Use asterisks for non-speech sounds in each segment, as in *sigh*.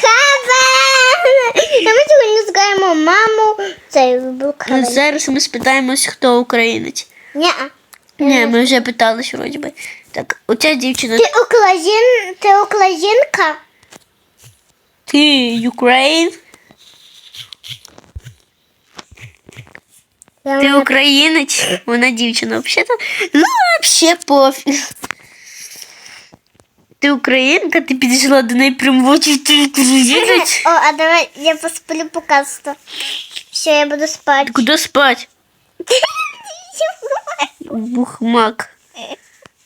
це! Та ми сьогодні згаємо маму цей Блокхевен. Зараз ми спитаємось, хто українець. Ні. Ні, ми вже питались вроді би. Так, оця дівчина. Ти україн... ти українка? Ти Україн? Ти українець? Вона дівчина. Взагалі-то, ну, взагалі пофіг. Ти українка, ти підійшла до неї прямо в очі, українець. О, а давай я посплю показу. Все, я буду спати. Куди спать? Бухмак.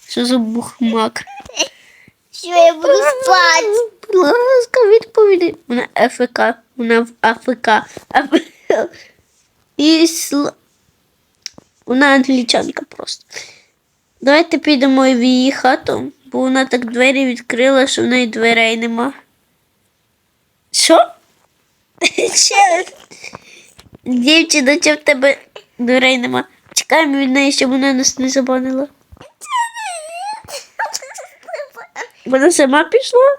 Що за бухмак? Все, я буду спати. Будь ласка, відповіді. Вона АФК. Вона в АФК. Аф- І сл... Вона англічанка просто. Давайте підемо в її хату, бо вона так двері відкрила, що в неї дверей нема. Що? *laughs* Ще. Дівчина, чи в тебе дверей нема? Чекаємо від неї, щоб вона нас не забанила. Вона сама пішла?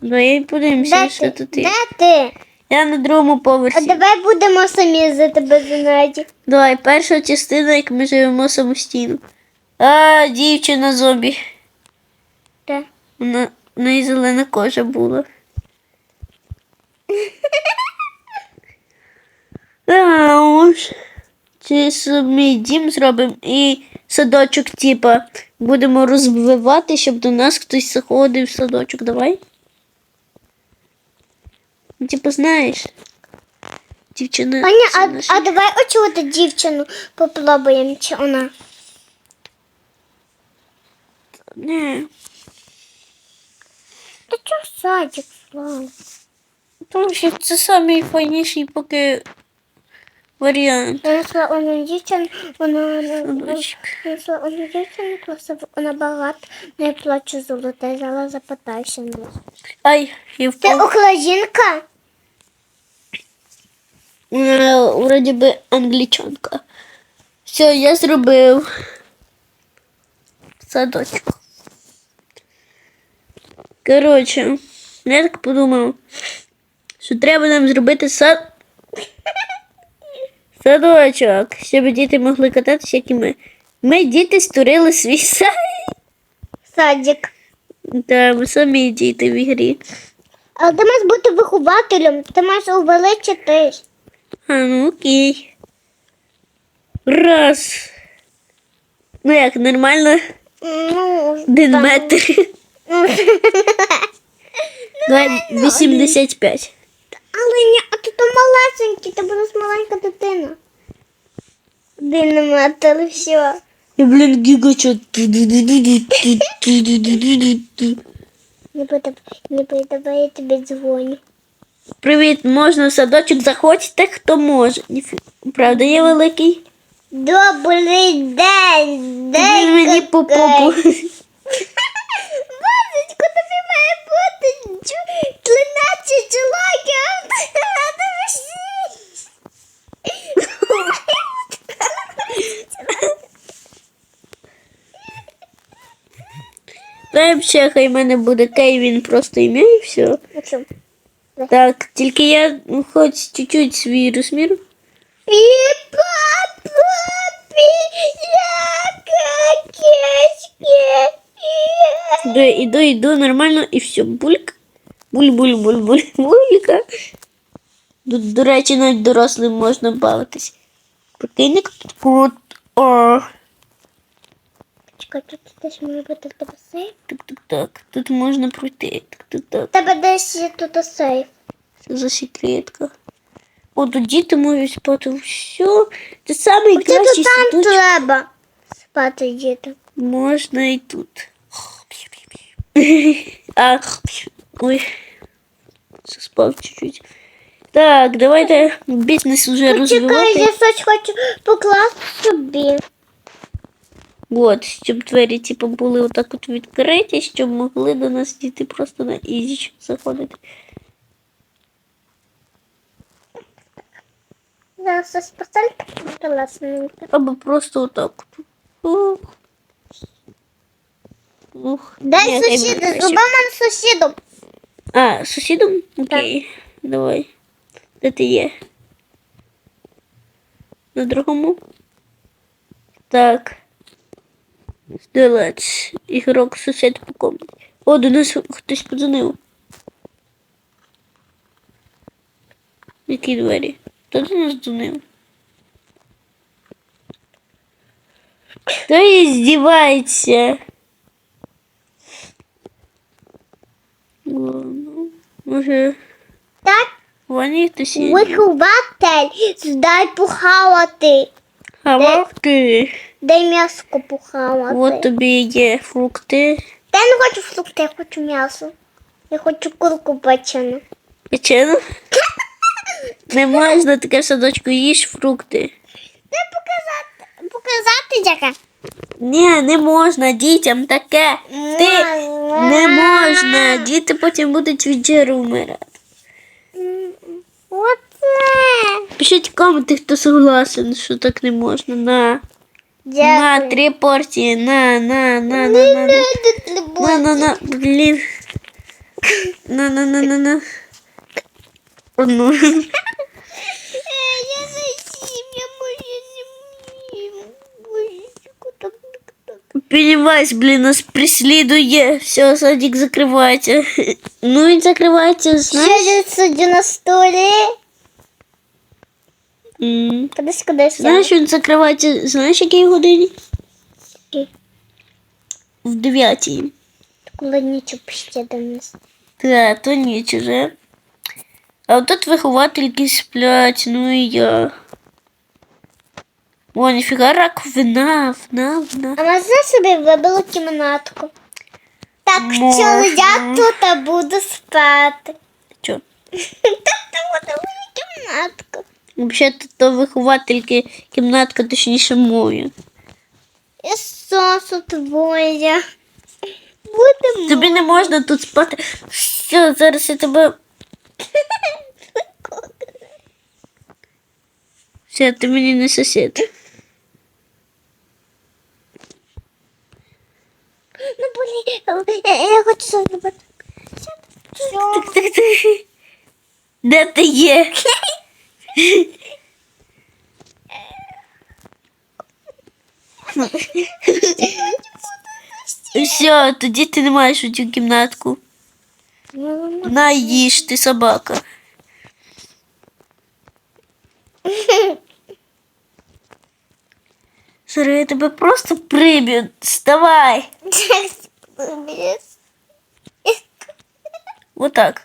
Ну, і подивимося, що тут є. Де ти? Я на другому поверсі. А давай будемо самі за тебе занаді. Давай, перша частина, як ми живемо самостійно. А, дівчина зомбі. Де? Вона, в неї зелена кожа була. *laughs* А, уж. Чи собі дім зробимо і садочок, типа, будемо розвивати, щоб до нас хтось заходив в садочок. Давай. Ну, Типа, знаєш. Дівчина. Аня, а, а давай очути дівчину попробуємо, чи вона. Не. Та чого садик, Слава? Тому що це найфайніший поки варіант. Я знайшла одну дівчину, вона, вона, Садочок. я знайшла одну дівчину, просто вона багато, не плачу золоте, зараз запитаюся на вас. Ай, Ти впав. українка? Вона вроді би англічанка. Все, я зробив садочок. Коротше, я так подумав, що треба нам зробити сад. Садочок, щоб діти могли кататися, як і ми. Ми діти створили свій сад. Садик. Та ми самі діти в ігрі. Але ти маєш бути вихователем, ти маєш увеличитись. А, ну окей. Раз. Ну як, нормально? Ну, Один метр. Давай 85. Але ні, а ти то малесенький, ти будеш маленька дитина. Один метр, все. І, блін, гігачот. Не буде, не давай я тобі дзвоню. Привіт, можна в садочок заходьте, хто може. Правда, є великий? Добрий день, Він мені по попу. Базочку, тобі має бути чу- 13 років. А тобі шість. Взагалі, хай в мене буде Кейвін просто ім'я і все. Так, тільки я ну, хоч чуть-чуть свій розмір. І Іду, іду, іду нормально і все. Бульк. Буль-буль-буль-буль. Булька. *laughs* Тут, до речі, навіть дорослим можна бавитись. Прикинь, тут. О, Чекай, тут теж має бути в тебе сейф. так, так, так. Тут можна пройти. Так, так, так. В тебе десь є тут сейф. Що за секретка? О, тут діти можуть спати. Все. Це самий Оце кращий то там садочок. треба спати діти. Можна і тут. А, ой, спав чуть-чуть. Так, давайте бізнес уже розвивати. я щось хочу покласти собі. От, щоб двері типу, були отак от відкриті, щоб могли до нас діти просто на ізі заходити. Зараз щось поставити класненько. Або просто отак. от. Ух. Дай Ні, хай буде сусіди, краще. зроби мене сусідом. А, сусідом? Окей. Давай. Де ти є? На другому? Так. Стрілець. Ігрок сусід по комнаті. О, до нас хтось подзвонив. Які двері? Хто до нас дзвонив? Хто здівається? Ладно. Може, Так, вони хтось вихователь, здай похавати. Хававки. Дай м'яско похавати. От тобі є фрукти. Та я не хочу фрукти, я хочу м'ясо. Я хочу курку печену. Печено. *laughs* Не можна таке в садочку їж фрукти. Не показати, показати яка. Ні, не можна дітям таке. Ти не можна. Діти потім будуть від жиру вмирати. Пишіть коменти, хто согласен, що так не можна. На. На три порції. На, на, на, на, на. на. На, на, на, блін. На, на, на, на, на. Одну. *laughs* Е, Я зайсім, я можу зім. Божечку, так, так, так. Пеннивайз, блін, нас преслідує. Все, садик закривається. *laughs* Ну, він закривається, знаєш? Що я сиджу на? М. Кудись, кудись. Знаєш, він закривається, знаєш, якій годині? В дев'ятій. Коли нічого ще до нас. Та, то ніч уже. А от тут виховательки сплять, ну і я. О, ніфіга раковина, вна, вна. А можна собі вибило кімнатку? Так, Можна. що я тут буду спати. Чо? *laughs* Тут буду кімнатку. Взагалі, то виховательки кімнатка, точніше, моя. І сосу твоя. Будемо. Тобі не можна тут спати. Все, зараз я тебе. *laughs* Все, ти мені не сусід. Ну, блін, я, хочу так. Де ти є? Все, тоді ти не маєш у цю кімнатку. На їж, ти собака. Зараз я тебе просто приб'ю. Вставай. Отак.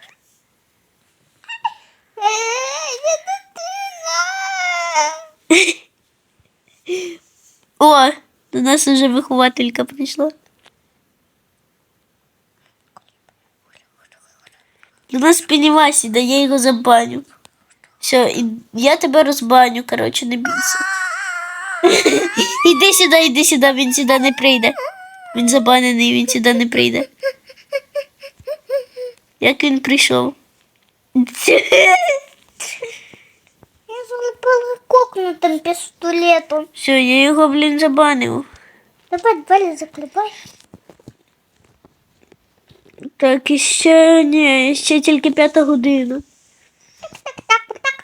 О, до нас вже вихователька прийшла. До нас Пеннівайс іде, я його забаню. Все, і я тебе розбаню, коротше, не бійся. Іди сюди, іди сюди, він сюди не прийде. Він забанений, він сюди не прийде. Як він прийшов? Я залипала кокнутим пістолетом. Все, я його, блін, забанив. Давай двері закривай. Так, і ще ні, ще тільки п'ята година. Так, так, так, так.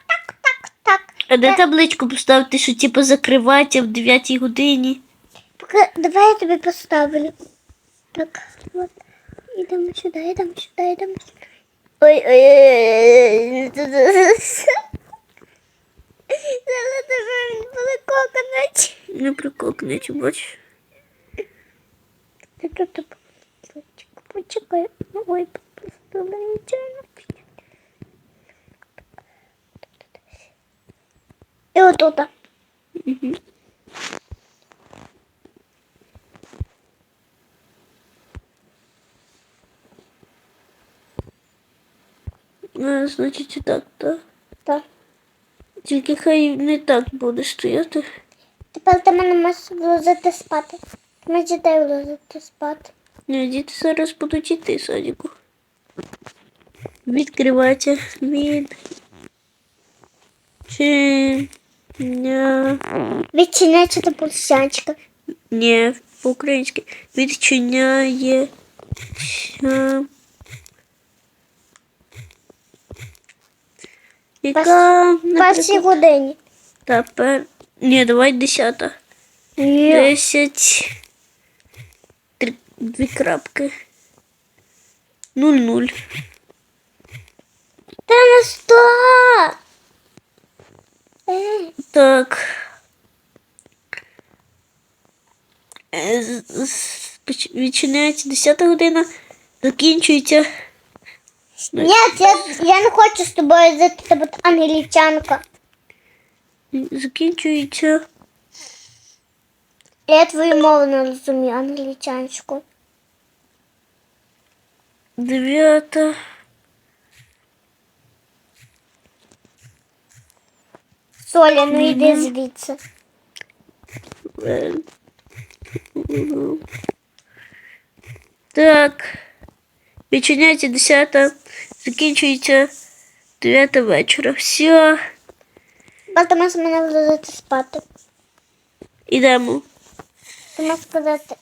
А де табличку поставити, що типу закривати в 9 годині? Давай я тобі поставлю. Так, от. Ідемо сюди, йдемо сюди, йдемо сюди. Ой, ой, ой, ой. Зараз тебе він буде коконати. Не прикокнуть, бач. Почекай. Ой, просто нечайно. І отут. Угу. А, значить, і так, так. Так. Тільки хай не так буде стояти. Тепер ти мене можеш вложити спати. Ти можеш дітей вложити спати. Ні, діти зараз будуть іти садіку. Відкривайте від. Чи. Ня. Відчиняйте до пульсянчика. Ні, по-українськи. Відчиняє. Ча. Яка В першій наприклад, годині. та пер... Ні, давай десята. Ні. Десять. Три... Дві крапки. Нуль нуль. Та не сто. Так. Е, Відчиняється 10 година, закінчується. Ні, я, я не хочу з тобою за тебе англічанка. Закінчується. Я твою мову не розумію, англічанську. Дев'ята. Соля, ну йди звідси. Так. Відчиняється 10, закінчується 9 вечора. Все, А ти мене вложити спати. ідемо. Ти можеш сказати.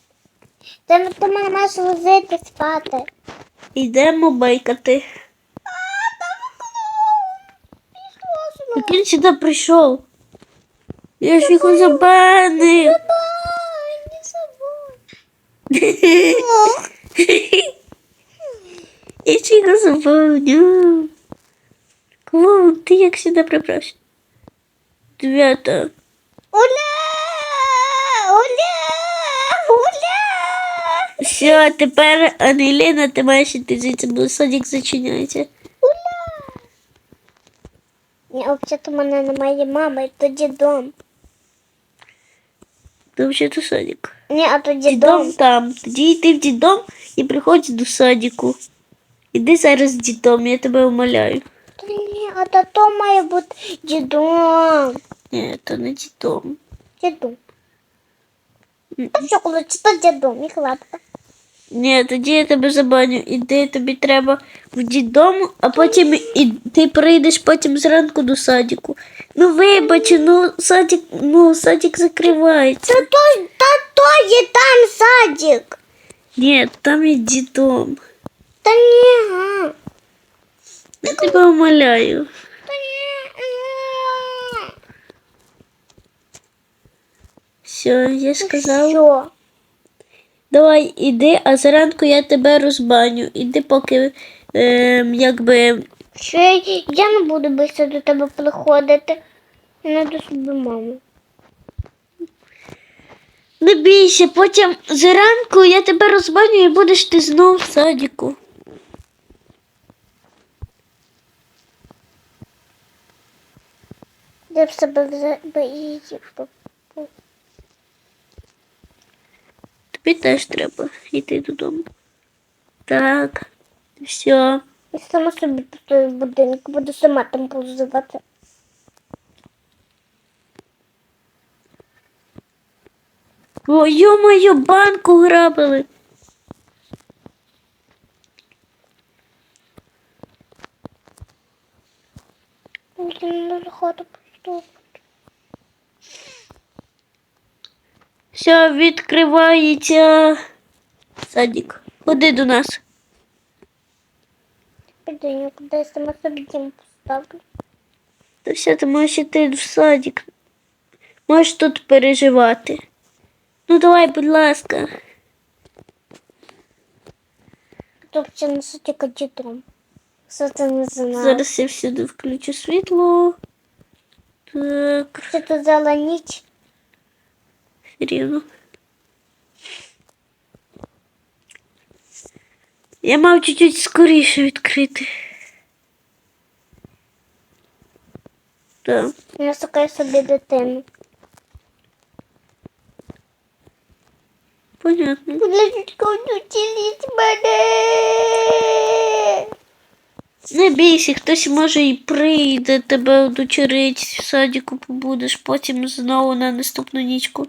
Ти, ти мене маєш возити спати. Йдемо байкати. Як він сюди прийшов? Я ж його забанив. Ай, не забудь. Я ж його забанив. Клоун, ти як сюди прибрався? Дев'ята. Уля! Уля! Уля! Все, тепер Ангеліна, ти маєш іти звідси, бо садик зачиняється. Уля! Ні, взагалі-то в мене немає мами, то дідом. Ти взагалі садик. Ні, а то Дідом дідом. там. Тоді йди в дідом і приходь до садику. Іди зараз з дідом, я тебе умоляю. Та ні, а тато має бути дідом. Ні, то не дідом. Дідом. А що, коли чи то дідом, їх лапка. Ні, тоді я тебе забаню. Іди, тобі треба в дідом, а потім і ти прийдеш потім зранку до садику. Ну вибач, ну садик, ну садик закривається. Та то, та то є там садик. Ні, там є дідом. Та ні. га. Я тебе умоляю. Та ні. Все, я сказав. Що? Давай іди, а зранку я тебе розбаню. Іди, поки ем, якби. Що я, я не буду більше до тебе приходити. Я не до собі маму. Не бійся, потім зранку я тебе розбаню і будеш ти знов в садіку. Я б себе вже боїв. Тобі теж треба йти додому. Так, все. Я сама собі постою в будинку, буду сама там позивати. О, йо-моє, банку грабили. Мені не хату поступити. Все, відкривається садик. Ходи до нас. Піду, я куди сама собі дім поставлю. Та все, ти можеш йти в садик. Можеш тут переживати. Ну давай, будь ласка. Тобто не тільки дідом. Все це не знаю. Зараз я всюди включу світло. Так, Це тут взяла ніч. Рівно. Я мав чуть-чуть скоріше відкрити. Так. Я шукаю собі дитину. Понятно. Лежечко, вчиліть мене. Не бійся, хтось може і прийде, тебе удочерить, в садіку побудеш, потім знову на наступну нічку.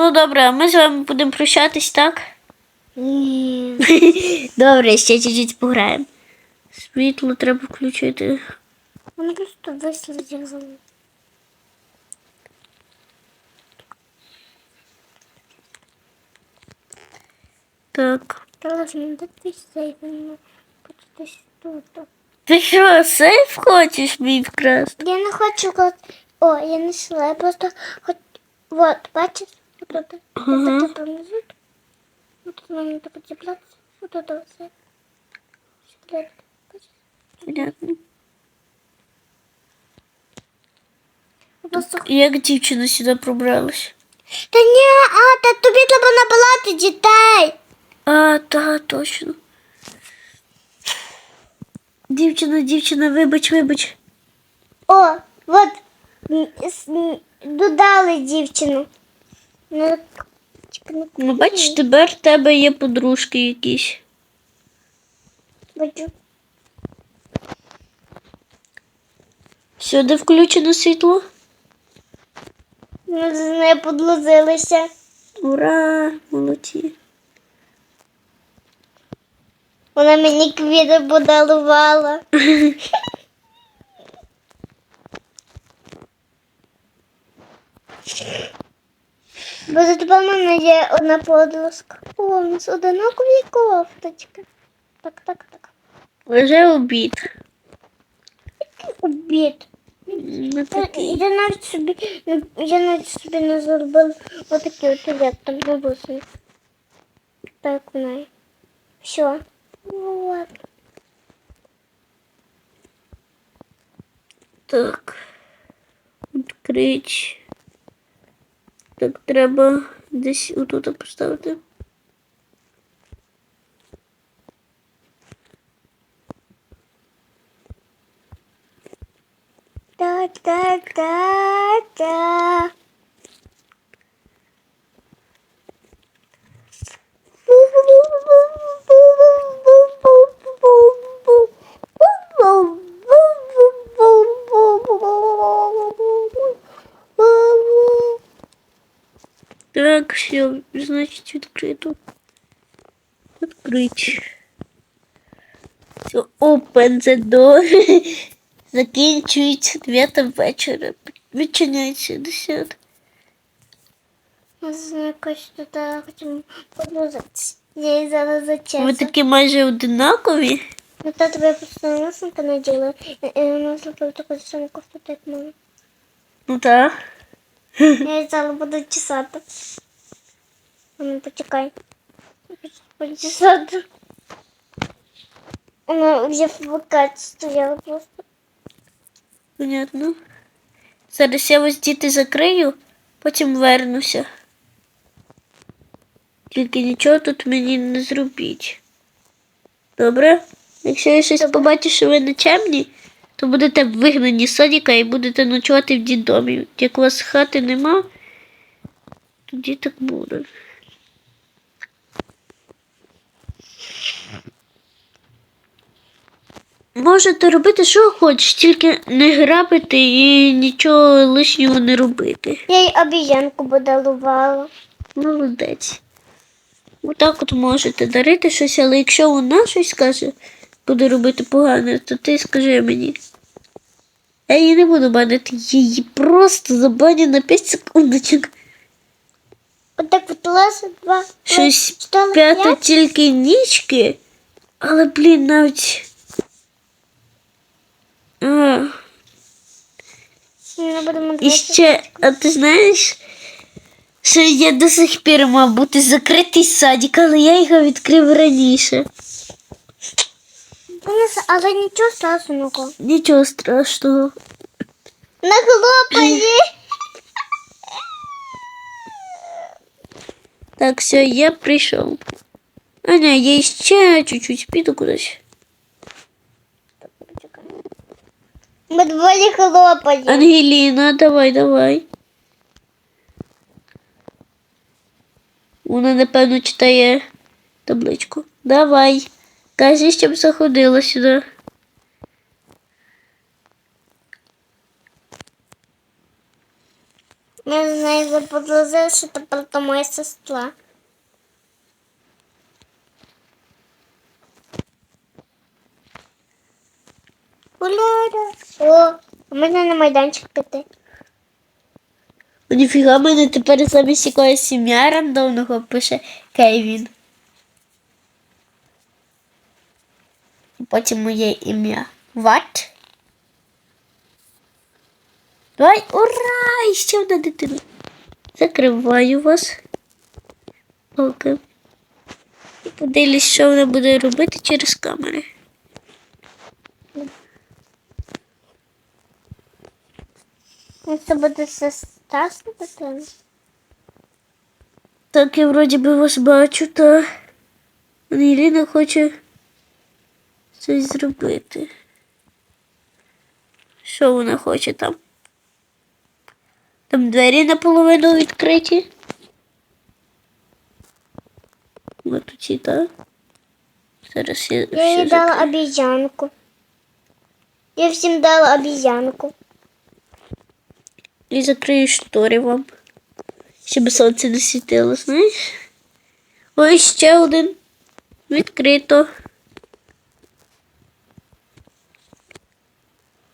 Ну добре, а ми з вами будемо прощатись, так? Ні. *laughs* Добре, ще чуть-чуть пограємо. Світло треба включити. Вони просто вислизли за мною. Так. Де ти сейф? Тут. Ти що, сейф хочеш мій вкрасти? Я не хочу. О, я не сила, я просто хоч... Вот, бачиш? Вот это. Ага. Вот это внизу. Вот тут нам надо подебраться. Вот это все. Секрет. Бачиш? Понятно. Я Просто... Як дівчина сюди пробралась? Та ні, а, та тобі треба набирати дітей. А, та, точно. Дівчина, дівчина, вибач, вибач. О, вот м, с- м, додали дівчину. Ну, типа, ну, Ну, бачиш, тепер в тебе є подружки якісь. бачу. Сюди включено світло. Ми з нею подлозилися. Ура! Молодці. Вона мені квіти подарувала. *laughs* Бо тепер в мене є одна подружка. О, у нас одинакові кофточки. Так, так, так. Вже обід. Обід. Ну, такий. Я навіть собі, я навіть собі не зробила отакі от як там бабусі. Так в неї. Все. Ладно. Так. Відкрить. Так, треба десь отут поставити. Та та та та. Так, все, значить відкрито. Відкрить. Все, open the door. *laughs* Закінчується 9 вечора. Відчиняється 10. Якось тут хочемо подружитися. Я її зараз Ви зачесу. такі майже одинакові. Ну, та тебе просто носинка наділа. І вона зробила таку саму кофту, як мама. Ну так. Я її зараз буду чесати. Ну, почекай. Вона вже в стояла просто. Понятно. Зараз я ось діти закрию, потім вернуся. Тільки нічого тут мені не зробіть. Добре? Якщо я щось побачу, що ви нечемні, то будете вигнані з садика і будете ночувати в дідомі. Як у вас хати нема, тоді так буде. Можете робити, що хочеш, тільки не грабити і нічого лишнього не робити. Я їй обіянку подарувала. Молодець. Отак от можете дарити щось, але якщо вона щось скаже, буде робити погане, то ти скажи мені. Я її не буду банити, її просто забаню на 5 секундочок. Отак от раз, два, Щось п'ята тільки нічки, але, блін, навіть. А, і ще, а ти знаєш, що я до сих пір мав бути закритий садик, але я його відкрив раніше. Але нічого страшного. Нічого страшного. На хлопаї. Так, все, я прийшов. Аня, я ще чуть-чуть піду кудись. Ми двоє хлопаї. Ангеліна, давай, давай. Вона, напевно, читає табличку. Давай. Кажи, щоб заходила сюди. Ми з нею заподлозили, що тепер то моя сестра. Уляля. О, можна на майданчик піти. О, Ніфіга мене тепер замість якоїсь сім'я рандомного пише Кевін. І потім моє ім'я. What? Давай, ура! І ще одна дитина. Закриваю вас. Окей. І подивлюсь, що вона буде робити через камери. Ну, Це буде сестра дитина. Так, я вроді би вас бачу, та Ангеліна хоче щось зробити. Що вона хоче там? Там двері наполовину відкриті. Ось тут і так. Зараз я, Я їй дала обізянку. Я всім дала обізянку. І закрию штори вам. Щоб сонце не світило, знаєш? Ось ще один. Відкрито.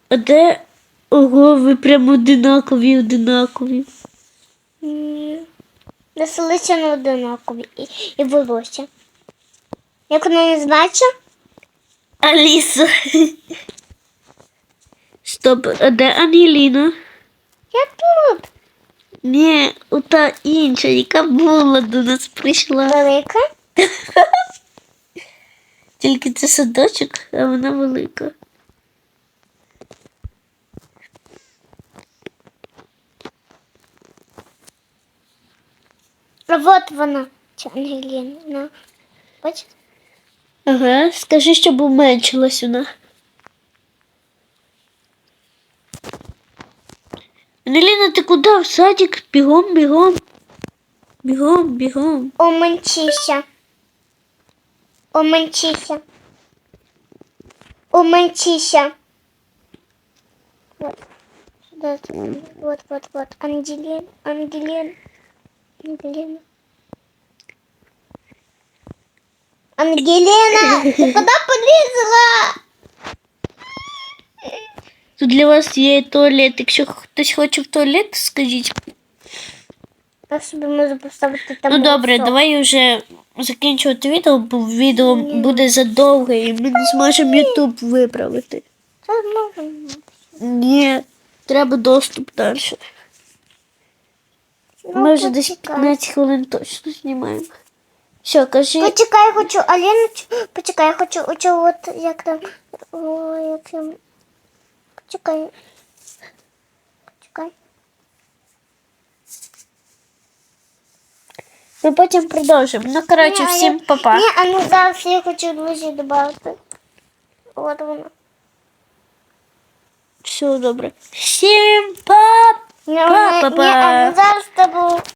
А де? Ого, ви прямо одинакові, одинакові. Ні. Веселися на одинакові і, і волосся. Як вона не значить? Аліса. Стоп, а де Ангеліна? Я тут. Ні, ота інша, яка була до нас прийшла. Велика. *laughs* Тільки це садочок, а вона велика. А от вона. Ця Ангеліна. Ну, Бачиш? Ага, скажи, щоб уменшилась вона. Ангеліна, ти куди? В садик? Бігом, бігом. Бігом, бігом. Оманчися. Оманчися. Оманчися. Вот. Сюда, сюда. Вот, вот, вот. Ангелин, Ангелин, Ангелина. Ангелина, ты куда полезла? Тут для вас є туалет. Якщо хтось хоче в туалет, скажіть. Собі можу поставити там. Ну добре, голосок. давай вже закінчувати відео, бо відео буде задовге і ми не зможемо Ютуб виправити. Це можна. Ні, треба доступ далі. Ну, Ми вже десь почекай. 15 хвилин точно знімаємо. Що, кажи. Почекай, я хочу Алену. Почекай, я хочу оцю от як там. О, як там. Почекай. Почекай. Ми потім продовжимо. Ну, коротше, Ні, а всім я- па-па. Ні, а ну зараз я хочу друзі додати. От вона. Все добре. Всім па! Ні, а ну- Па-па-па. ні, а ну зараз з тобою